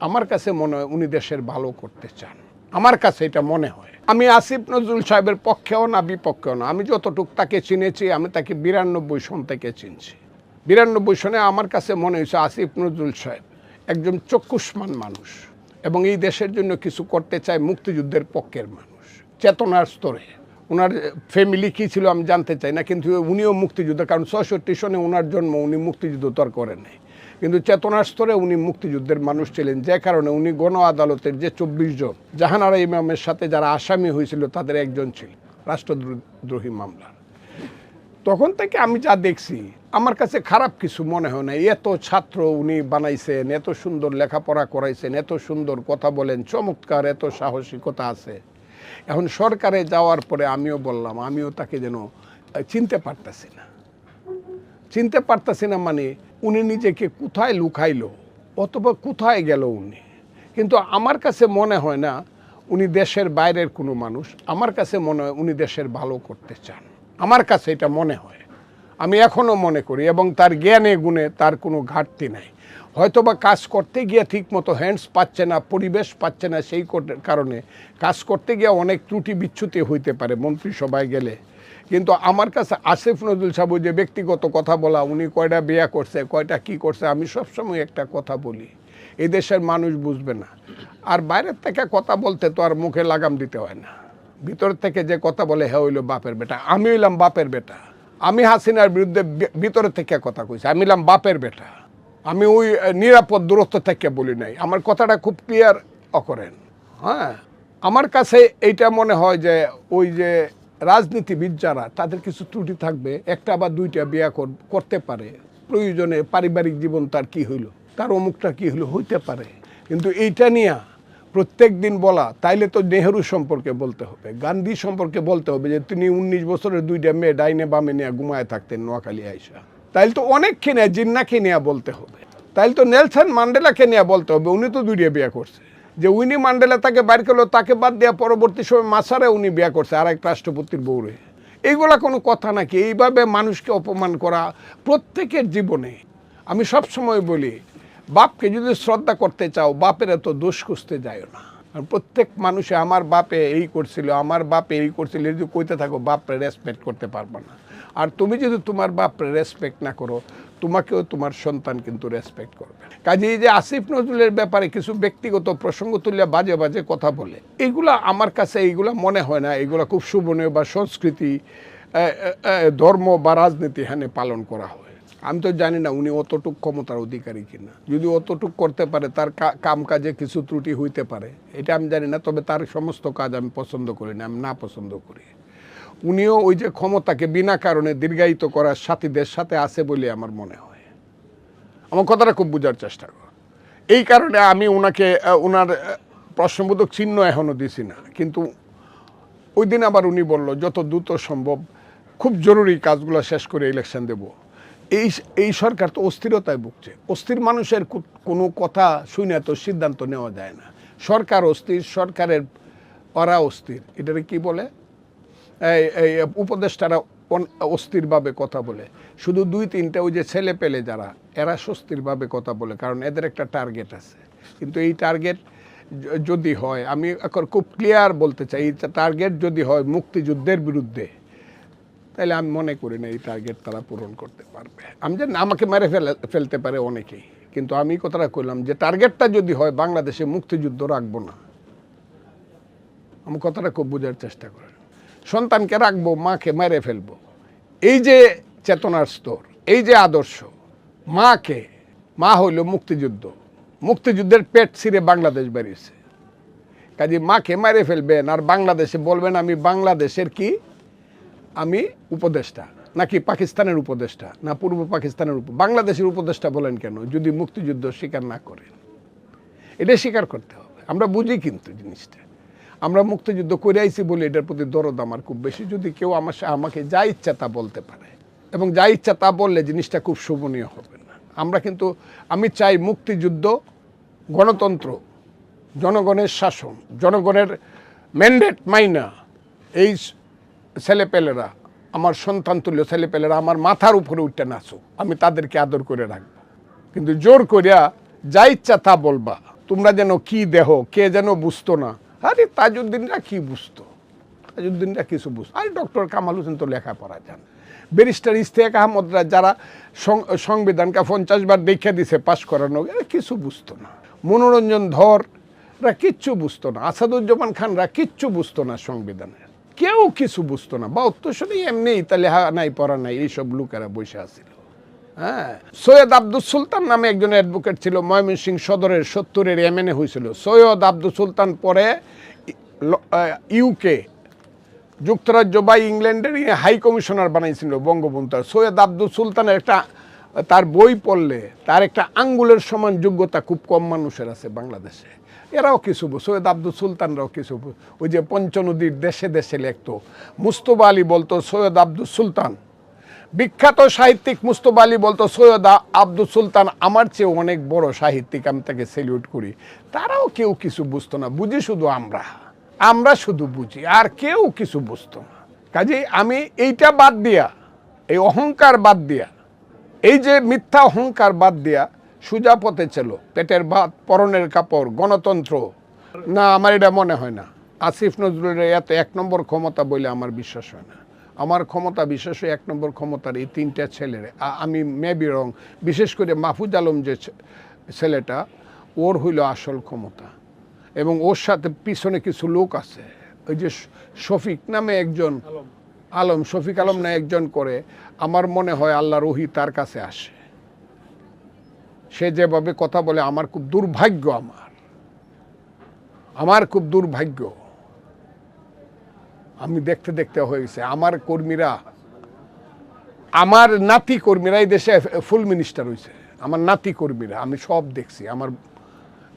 আমার কাছে মনে হয় উনি দেশের ভালো করতে চান। আমার কাছে এটা মনে হয়। আমি আসিফ নজরুল সাহেবের পক্ষেও না, বিপক্ষেও না। আমি যতটুক তাকে চিনেছি, আমি তাকে বিরানব্বই সন থেকে চিনছি। বিরানব্বই সনে আমার কাছে মনে হয়েছে আসিফ নজরুল সাহেব একজন চক্ষুষ্মান মানুষ এবং এই দেশের জন্য কিছু করতে চায় মুক্তিযুদ্ধের পক্ষের মানুষ। চেতনার স্তরে। ওনার ফ্যামিলি কী ছিল আমি জানতে চাই না, কিন্তু উনিও মুক্তিযুদ্ধ। কারণ ছয়ষট্টি সনে ওনার জন্ম, উনি মুক্তিযুদ্ধ তো আর করেন নাই। কিন্তু চেতনার স্তরে উনি মুক্তিযুদ্ধের মানুষ ছিলেন। যে কারণে উনি গণ আদালতের যে চব্বিশ জন জাহানারা ইমামের সাথে যারা আসামি হয়েছিল, তাদের একজন ছিল, রাষ্ট্রদ্রোহী মামলার। তখন থেকে আমি যা দেখছি, আমার কাছে খারাপ কিছু মনে হয় না এত ছাত্র উনি বানাইছেন, এত সুন্দর লেখাপড়া করাইছেন, এত সুন্দর কথা বলেন, চমৎকার এত সাহসিকতা আছে। এখন সরকারে যাওয়ার পরে আমিও বললাম, আমিও তাকে যেন চিনতে পারতেছি না। চিনতে পারতেছি না মানে উনি নিজেকে কোথায় লুকাইলো, অথবা কোথায় গেল উনি? কিন্তু আমার কাছে মনে হয় না উনি দেশের বাইরের কোনো মানুষ। আমার কাছে মনে হয় উনি দেশের ভালো করতে চান। আমার কাছে এটা মনে হয়। আমি এখনও মনে করি, এবং তার জ্ঞানে গুণে তার কোনো ঘাটতি নাই। হয়তোবা কাজ করতে গিয়ে ঠিকমতো হ্যান্ডস পাচ্ছে না, পরিবেশ পাচ্ছে না, সেই কারণে কাজ করতে গিয়ে অনেক ত্রুটি বিচ্যুতি হইতে পারে মন্ত্রিসভায় গেলে। কিন্তু আমার কাছে আসিফ নজরুল সাহেব যে ব্যক্তিগত কথা বলা, উনি কয়টা বিয়া করছে কয়টা কি করছে, আমি সবসময় একটা কথা বলি এই দেশের মানুষ বুঝবে না। আর বাইরের থেকে কথা বলতে তো আর মুখে লাগাম দিতে হয় না। ভিতর থেকে যে কথা বলে হ্যাঁ হইল বাপের বেটা, আমি হইলাম বাপের বেটা। আমি হাসিনার বিরুদ্ধে ভিতরে থেকে কথা কইছি, আমি হইলাম বাপের বেটা। আমি ওই নিরাপদ দূরত্ব থেকে বলি নাই। আমার কথাটা খুব ক্লিয়ার করেন। হ্যাঁ আমার কাছে এইটা মনে হয় যে ওই যে রাজনীতিবিদ যারা তাদের কিছু ত্রুটি থাকবে, একটা বা দুইটা বিয়া কর- করতে পারে। প্রয়োজনে পারিবারিক জীবন তার কি হইল? তার অমুকটা কি হইল? হইতে পারে। কিন্তু এইটা নিয়ে প্রত্যেক দিন বলা, তাইলে তো নেহেরু সম্পর্কে বলতে হবে। গান্ধী সম্পর্কে বলতে হবে যে, তিনি উনিশ বছরের দুইটা মেয়ে ডাইনে বামে নিয়ে ঘুমায় থাকতেন নোয়াখালী আইসা। তাইলে তো অনেককে নিয়ে, জিন্নাকে নিয়ে বলতে হবে। তাইলে তো নেলসন মান্ডেলাকে নিয়ে বলতে হবে, উনি তো দুইটা বিয়ে করছে। যে উইনি মান্ডেলা তাকে বাইর করল, তাকে বাদ দেওয়া পরবর্তী সময় মাসারে উনি বিয়া করছে আর এক রাষ্ট্রপতির বউরে। এইগুলা কোনো কথা নাকি? এইভাবে মানুষকে অপমান করা প্রত্যেকের জীবনে। আমি সব সময় বলি, বাপকে যদি শ্রদ্ধা করতে চাও, বাপের এত দোষ খুঁজতে যায় না। প্রত্যেক মানুষে, আমার বাপে এই করছিল, আমার বাপে এই করছিল যদি কইতে থাকো, বাপরে রেসপেক্ট করতে পারবে না। আর তুমি যদি তোমার বাপরে রেসপেক্ট না করো, তোমাকেও তোমার সন্তান কিন্তু রেসপেক্ট করবে। কাজে যে আসিফ নজরুলের ব্যাপারে কিছু ব্যক্তিগত প্রসঙ্গ তুলে বাজে বাজে কথা বলে। এগুলা আমার কাছে এইগুলা মনে হয় না, এগুলা খুব শুভনীয় বা সংস্কৃতি ধর্ম বা রাজনীতি এখানে পালন করা হয়। আমি তো জানি না উনি অতটুক ক্ষমতার অধিকারী কিনা। যদি অতটুক করতে পারে, তার কাম কাজে কিছু ত্রুটি হইতে পারে। এটা আমি জানি না, তবে তার সমস্ত কাজ আমি পছন্দ করি না, আমি না পছন্দ করি। উনিও ওই যে ক্ষমতাকে বিনা কারণে দীর্ঘায়িত করার সাথীদের সাথে আছে বলে আমার মনে হয়। আমার কথাটা খুব বোঝার চেষ্টা কর। এই কারণে আমি ওনাকে ওনার প্রশ্নবোধক চিহ্ন এখনও দিছি না। কিন্তু ওই দিন আবার উনি বলল, যত দ্রুত সম্ভব খুব জরুরি কাজগুলো শেষ করে ইলেকশন দেব। এই এই সরকার তো অস্থিরতায় ভুগছে। অস্থির মানুষের কোনো কথা শুনে তো সিদ্ধান্ত নেওয়া যায় না। সরকার অস্থির, সরকারের ওরা অস্থির। এটারে কি বলে? এই উপদেষ্টারা অস্থিরভাবে কথা বলে। শুধু দুই, তিনটা ওই যে ছেলে পেলে যারা, এরা স্বস্তিরভাবে কথা বলে, কারণ এদের একটা টার্গেট আছে। কিন্তু এই টার্গেট যদি হয়, আমি এখন খুব ক্লিয়ার বলতে চাই, এই টার্গেট যদি হয় মুক্তিযুদ্ধের বিরুদ্ধে, তাহলে আমি মনে করি না এই টার্গেট তারা পূরণ করতে পারবে। আমি জানি আমাকে মেরে ফেলে, ফেলতে পারে অনেকেই, কিন্তু আমি কথাটা কইলাম যে টার্গেটটা যদি হয়, বাংলাদেশে মুক্তিযুদ্ধ রাখব না। আমি কথাটা খুব বোঝার চেষ্টা করেন সন্তানকে রাখব, মাকে মেরে ফেলব। এই যে চেতনার স্তর, এই যে আদর্শ, মাকে, মা হইল মুক্তিযুদ্ধ। মুক্তিযুদ্ধের পেট ছিঁড়ে বাংলাদেশ বেরিয়েছে। কাজে মাকে মেরে ফেলবেন আর বাংলাদেশে বলবেন, আমি বাংলাদেশের কি? আমি উপদেষ্টা। নাকি পাকিস্তানের উপদেষ্টা? না, পূর্ব পাকিস্তানের উপ, বাংলাদেশের উপদেষ্টা বলেন কেন, যদি মুক্তিযুদ্ধ স্বীকার না করেন? এটা স্বীকার করতে হবে। আমরা বুঝি কিন্তু জিনিসটা। আমরা মুক্তিযুদ্ধ করে আইছি বলে এটার প্রতি দরদ আমার খুব বেশি। যদি কেউ আমার আমাকে যা ইচ্ছা তা বলতে পারে এবং যা ইচ্ছা তা বললে জিনিসটা খুব শোভনীয় হবে না। আমরা কিন্তু, আমি চাই মুক্তিযুদ্ধ, গণতন্ত্র, জনগণের শাসন, জনগণের ম্যান্ডেট মাইনা এই ছেলেপেলেরা, আমার সন্তান তুল্য ছেলেপেলেরা আমার মাথার উপরে উঠতে নাচুক আমি তাদেরকে আদর করে রাখব। কিন্তু জোর করিয়া যা ইচ্ছা তা বলবা। তোমরা যেন কি দেহ, কে যেন বুঝতো না আরে তাজউদ্দিনরা কি বুঝতো? তাজউদ্দিনরা কিছু বুঝতো? আরে ডক্টর কামাল হোসেন তো লেখাপড়া যান ব্যারিস্টার ইস্তেক আহমদরা যারা সংবিধানকে পঞ্চাশ বার দেখে দিছে, পাশ করানো এরা কিছু বুঝতো না। মনোরঞ্জন ধররা কিচ্ছু বুঝতো না। আসাদুজ্জামান খানরা কিচ্ছু বুঝতো না সংবিধানের কেউ কিছু বুঝতো না। বা অত্যশনই এমনি তাহলে হা নাই, পড়া নাই, এইসব লোকেরা বসে আছিল। হ্যাঁ। সৈয়দ আব্দুল সুলতান নামে একজন অ্যাডভোকেট ছিল, ময়মনসিংহ সদরের সত্তরের এমএনএ হয়েছিল। সৈয়দ আব্দুল সুলতান পরে ইউকে যুক্তরাজ্য বা ইংল্যান্ডের হাই কমিশনার বানাইছিল বঙ্গবন্ধু সৈয়দ আব্দুল সুলতানের একটা, তার বই পড়লে তার একটা আঙ্গুলের সমান যোগ্যতা খুব কম মানুষের আছে বাংলাদেশে। এরাও কিছু সৈয়দ আব্দুল সুলতানরাও কিছু ওই যে পঞ্চনদীর দেশে দেশে লেখতো। মুস্তফা আলী বলতো, সৈয়দ আব্দুল সুলতান বিখ্যাত সাহিত্যিক মুস্তফা আলী বলতো, সৈয়দ আব্দুল সুলতান আমার চেয়ে অনেক বড় সাহিত্যিক, আমি তাকে সেলিউট করি। তারাও কেউ কিছু বুঝতো না, বুঝি শুধু আমরা। আমরা শুধু বুঝি, আর কেউ কিছু বুঝতো না। কাজেই আমি এইটা বাদ দিয়া, এই অহংকার বাদ দিয়া, এই যে মিথ্যা অহংকার বাদ দিয়া সুজা পথে ছিল পেটের ভাত, পরনের কাপড়, গণতন্ত্র। না, আমার এটা মনে হয় না। আসিফ নজরুলের এত এক নম্বর ক্ষমতা বলে আমার বিশ্বাস হয় না। আমার ক্ষমতা বিশেষ এক নম্বর ক্ষমতার এই তিনটা ছেলের। আমি মেবি রং বিশেষ করে মাহফুজ আলম যে ছেলেটা ওর হইল আসল ক্ষমতা। এবং ওর সাথে পিছনে কিছু লোক আছে। ওই যে শফিক নামে একজন আলম শফিক আলম না একজন করে আমার মনে হয় আল্লাহ রহি তার কাছে আসে। সে যেভাবে কথা বলে আমার খুব দুর্ভাগ্য আমার। আমার খুব দুর্ভাগ্য। আমি দেখতে দেখতে হয়ে গেছে। আমার কর্মীরা, আমার নাতি কর্মীরা এই দেশে ফুল মিনিস্টার হয়েছে আমার নাতি কর্মীরা, আমি সব দেখছি। আমার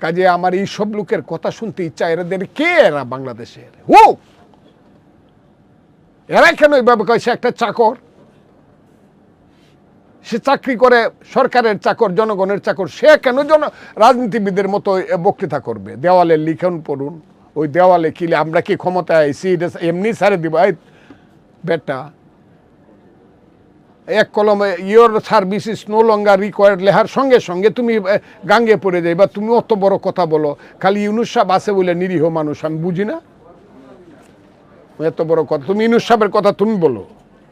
কাজে আমার এই সব লোকের কথা শুনতে ইচ্ছা এরাদের কে এরা বাংলাদেশের হু এরা কেন এইভাবে কয়? সে একটা চাকর। সে চাকরি করে সরকারের চাকর, জনগণের চাকর। সে কেন জন, রাজনীতিবিদের মতো বক্তৃতা করবে? দেওয়ালে লিখন পড়ুন। ওই দেওয়ালে কিলে আমরা কি ক্ষমতায় আইসি এমনি সারে দিব। এই বেটা, এক কলমে your service is no longer required লেহার সঙ্গে সঙ্গে তুমি গাঙ্গে পড়ে যাই বা তুমি অত বড় কথা বলো। খালি ইউনুস সাহেব আছে বলে নিরীহ মানুষ, আমি বুঝি না? এত বড় কথা তুমি ইউনুস সাহেবের কথা তুমি বলো।